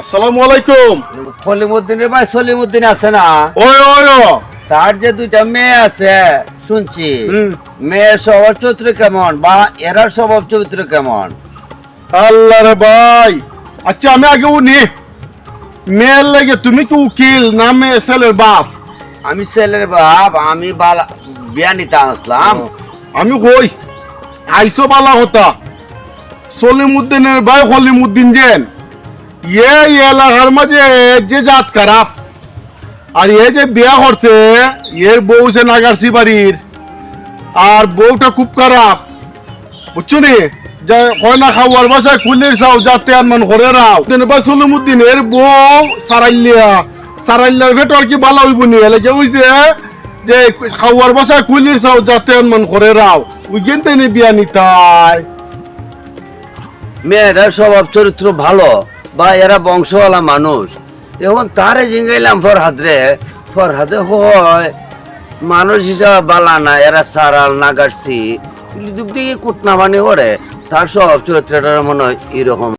আসসালামু আলাইকুম সলিমুদ্দিনের ভাই সলিমুদ্দিন আছে না? ওই ওই ও। তার যে দুইটা মেয়ে আছে শুনছি। মেয়ের স্বভাব চরিত্র কেমন বা এরার স্বভাব চরিত্র কেমন? আল্লাহ রে ভাই। আচ্ছা আমি আগে উনি। মেয়ের লাগে তুমি কি উকিল না মেয়ে ছেলের বাপ? আমি ছেলের বাপ আমি বালা বিয়া নিতে আসলাম। আমি কই? আইসো বালা হতা। সলিমুদ্দিনের ভাই হলিমুদ্দিন ইয়ে এই এলাকার মাঝে যে জাত খারাপ আর এ যে বিয়া করছে এর বউ সে নাগারসি বাড়ির আর বউটা খুব খারাপ বুঝছ নি যে খাওয়ার বাসায় খুলির চাও যাতে আর করে রাও বা এর বউ সারাইলিয়া সারাইলিয়ার ভেতর আর কি ভালো হইব নি হইছে যে খাওয়ার বাসায় খুলির চাও যাতে আর মান করে রাও ওই গেনতে বিয়া নিতাই মেয়েরার স্বভাব চরিত্র ভালো বা এরা বংশওয়ালা মানুষ। এখন তারে জিঙ্গাইলাম ফরহাদ রে ফরহাদে হয়, মানুষ হিসাবে বালা না, এরা সারাল নাগারসি দিক দিয়ে কুটনামানি করে? তার সব চরিত্রটার মনে হয় এরকম।